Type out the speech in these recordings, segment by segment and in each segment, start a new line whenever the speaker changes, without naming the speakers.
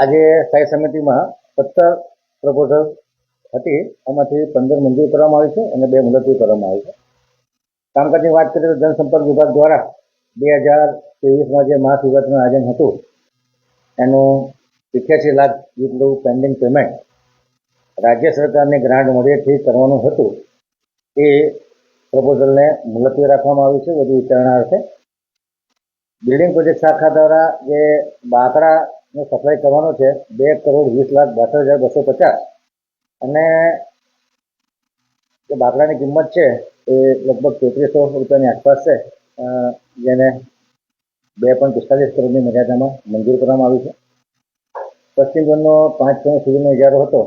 આજે સ્થાયી સમિતિમાં સત્તર પ્રપોઝલ હતી. એમાંથી પંદર મંજૂર કરવામાં આવી છે અને બે મુલતવી કરવામાં આવી છે. કામકાજની વાત કરીએ તો જનસંપર્ક વિભાગ દ્વારા બે હજાર ત્રેવીસમાં જે મહાશિવરાત્રિનું આયોજન હતું, એનું ઇઠ્યાસી લાખ જેટલું પેન્ડિંગ પેમેન્ટ રાજ્ય સરકારને ગ્રાન્ટ મળેથી કરવાનું હતું. એ પ્રપોઝલને મુલતવી રાખવામાં આવ્યું છે, વધુ વિચારણા અર્થે બિલ્ડિંગ પ્રોજેક્ટ શાખા દ્વારા જે બાકડાનું સપ્લાય કરવાનો છે, બે કરોડ વીસ લાખ બાસઠ હજાર બસો પચાસ. અને જે બાકડાની કિંમત છે, એ લગભગ તેત્રીસો રૂપિયાની આસપાસ છે જેને બે પોઈન્ટ પિસ્તાલીસ કરોડની મર્યાદામાં મંજૂર કરવામાં આવી છે. પશ્ચિમ ઝોનનો પાંચ કરોડ સુધીનો ઇજારો હતો,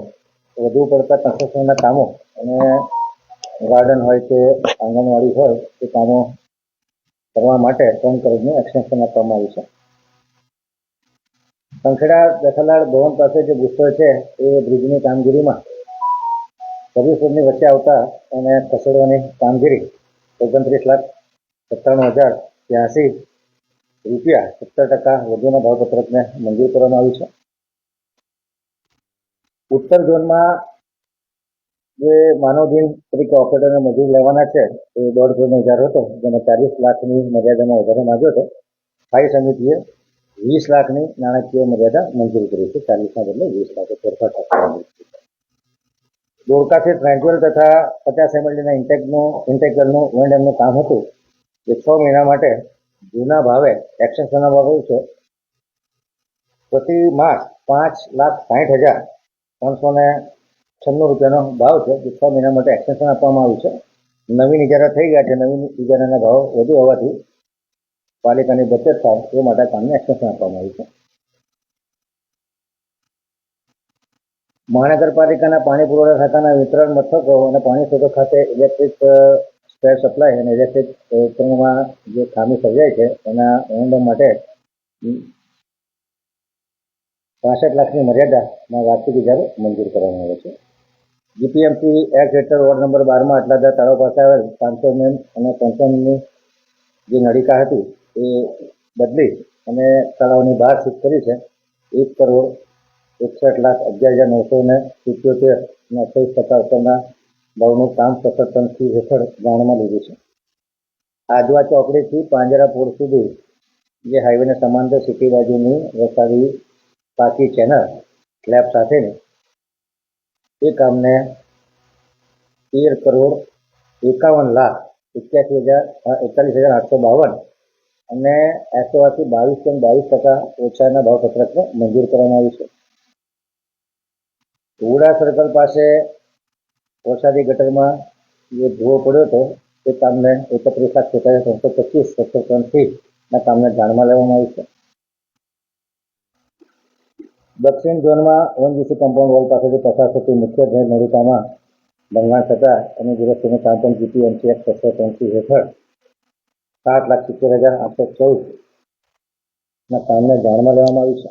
વધુ પડતા કન્સ્ટ્રક્શનના કામો અને ગાર્ડન હોય કે આંગણવાડી હોય તે કામો કરવા માટે ત્રણ કરોડનું એક્સટેન્શન આપવામાં આવ્યું છે. સંખેડા દસલાડ ભવન પાસે જે ગુસ્સો છે એ બ્રિજની કામગીરીમાં સર્વિસ વચ્ચે આવતા અને ખસેડવાની કામગીરી ઓગણત્રીસ લાખ સત્તાણું હજાર ત્યાંસી રૂપિયા સત્તર ટકા વધુના ભાવપત્રકને મંજૂર કરવામાં આવ્યું છે. ઉત્તર ઝોનમાં જે માનવદિન તરીકે ઓપરેટરને મજૂર લેવાના છે, એ દોઢ કરોડનો હજાર હતો જેને ચાલીસ લાખની મર્યાદામાં વધારો માંગ્યો હતો. સ્થાયી સમિતિએ વીસ લાખની નાણાકીય મર્યાદા મંજૂર કરી છે. ચાલીસના બદલે વીસ લાખે ફેરફાર થશે. દોડકાથી તથા પચાસ એમએલડીના ઇન્ટેકનું ઇન્ટેકલનું વેન્ડમનું કામ હતું. જે છ મહિના માટે જૂના ભાવે એક્સટેન્શન આવ્યું છે. પ્રતિ માસ પાંચ લાખ સાહીઠ હજાર ત્રણસો ને છન્નું રૂપિયાનો ભાવ છે. જે છ મહિના માટે એક્સટેન્શન આપવામાં આવ્યું છે. નવીન ઇજારા થઈ ગયા છે. નવીન ઇજારાના ભાવ વધુ હોવાથી પાલિકાની બચત થાય એ માટે કામને એક્સટેન્શન આપવામાં આવ્યું છે. મહાનગરપાલિકાના પાણી પુરવઠા શાખાના વિતરણ મથકો અને પાણી સ્ત્રોતો ખાતે ઇલેક્ટ્રિક સ્પેર સપ્લાય અને ઇલેક્ટ્રિક ઉપકરણોમાં જે ખામી સર્જાય છે, એના નિયંત્રણ માટે પાસઠ લાખની મર્યાદામાં વાર્ષિક ઇજારો મંજૂર કરવામાં આવે છે. જીપીએમસી એક્ટ હેઠળ વોર્ડ નંબર બારમાં આટલાદા તળાવ પાસે આવેલ પાંચસો એમએમ અને પંચાવનની જે નળિકા હતી એ બદલી અને તળાવની બહાર શિફ્ટ કરી છે. એક કરોડ એકસઠ લાખ અગિયાર હજાર નવસો ને સિત્યોતેર અઠ્યાવીસ ટકા ઉપરના ભાવનું કામ ફી હેઠળ જાણમાં લીધું છે. આજવા ચોકડીથી પાંજરાપુર સુધી જે હાઈવેને સમાંતર સિટી બાજુની વસાવી પાકી ચેનલ સ્લેબ સાથેની એ કામને તેર કરોડ એકાવન લાખ એક્યાસી હજાર એકતાલીસ હજાર આઠસો બાવન અને એસઓઆરથી બાવીસ પોઈન્ટ બાવીસ ટકા ઓછાના ભાવપત્રકને મંજૂર કરવામાં આવ્યું છે. ઉડા સર્કલ પાસે વરસાદી ગટરમાં જે ધુઓ પડ્યો હતો તે કામને એકત્રીસ લાખ છેતાલીસ ત્રણસો પચીસ સત્તર ત્રણ ફીટના કામને ધ્યાનમાં લેવામાં આવ્યું છે. દક્ષિણ ઝોનમાં ઓએનજીસી કમ્પાઉન્ડ વોલ પાસેથી પસાર થતી મુખ્ય ડ્રેન નળિકામાં ભંગાણ થતાં અને દુરસ્તીનું કામ પણ જીપીએમસી એક્ટ છસો ત્રણસી હેઠળ સાત લાખ સિત્તેર હજાર આઠસો ચૌદ. ના, કામને ધ્યાનમાં લેવામાં આવ્યું છે.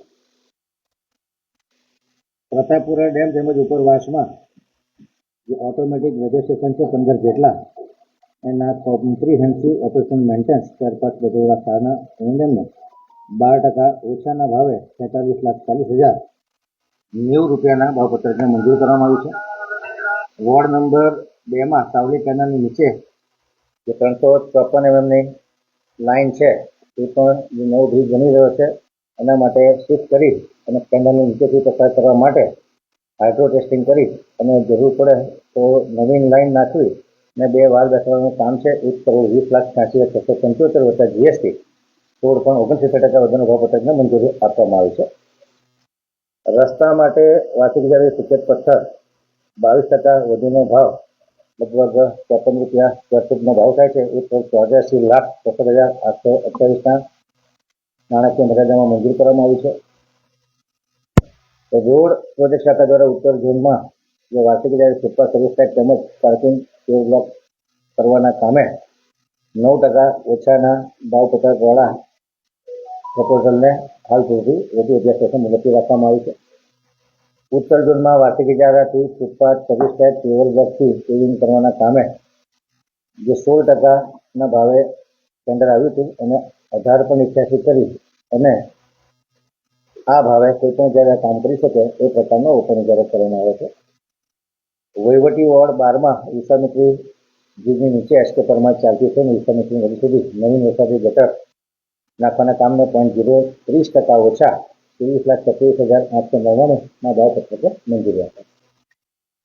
પ્રતાપપુરા ડેમ તેમજ ઉપરવાસમાં જે ઓટોમેટિક વેધર છે, પંદર જેટલા એના comprehensive operation maintenance spare part બદલવા સારના એમએમને બાર ટકા ઓછાના ભાવે છેતાલીસ લાખ ચાલીસ હજાર નેવું રૂપિયાના ભાવપત્રકને મંજૂર કરવામાં આવ્યું છે. વોર્ડ નંબર બેમાં સાવલી કેનાલની નીચે જે ત્રણસો ચોપન એમએમની લાઇન છે, એ પણ જે નવો બ્રિજ બની રહ્યો છે. એના માટે શિફ્ટ કરી અને કેનાલની નીચેથી પસાર કરવા માટે હાઇડ્રો ટેસ્ટિંગ કરી અને જરૂર પડે તો નવીન લાઇન નાખવી અને બે વાલ બેસવાનું કામ છે, એક કરોડ વીસ લાખ છ્યાસી હજાર છસો પંચોતેર વત્તા જીએસટી સોળ પણ ઓગણસિત્તેર ટકા વધુનો ભાવપત્રકને મંજૂરી આપવામાં આવી છે. રસ્તા માટે વાસી જ્યારે સિત્તેર પથ્થર બાવીસ ટકા વધુનો ભાવ લગભગ ચોપન રૂપિયા સ્ક્વેર ફૂટનો ભાવ થાય છે. એ ચોર્યાસી લાખ સત્તર હજાર આઠસો અઠ્યાવીસના નાણાકીય મર્યાદામાં મંજૂર કરવામાં આવ્યું છે. રોડ પ્રોજેક્ટ શાખા દ્વારા ઉત્તર ઝોનમાં જે વાર્ષિક જ્યારે સુપર સર્વિસ ટેક્સ તેમજ પાર્કિંગ ડેવલપ કરવાના કામે નવ ટકા ઓછાના ભાવપત્રકવાળા પ્રપોઝલને હાલ સુધી વધુ અભ્યાસ મુલતવી રાખવામાં આવી છે. ઉત્તર ઝોનમાં વાર્ષિક ઇજારાથી ફૂટપાથ સર્વિસ ટેક્સ પેવર બ્લોકથી પેવિંગ કરવાના કામે જે સોળ ટકાના ભાવે ટેન્ડર આવ્યું હતું, એને અઢાર પણ ઇઠ્યાસી કરી અને આ ભાવે કોઈ પણ જ્યારે કામ કરી શકે એ પ્રકારનો ઓપન જ્યારે કરવામાં આવે છે. વહીવટી વોર્ડ બારમાં વિશ્વામિત્રી નીચે એસકે પરમાર ચાલતી છે અને વિશ્વામિત્રી સુધી નવીન વરસાદી ઘટક નાખવાના કામને પોઈન્ટ જીરો ત્રીસ ટકા ઓછા ત્રેવીસ લાખ સત્યાવીસ હજાર આઠસો નવ્વાણુંના ભાવ પત્રકે મંજૂરી આપે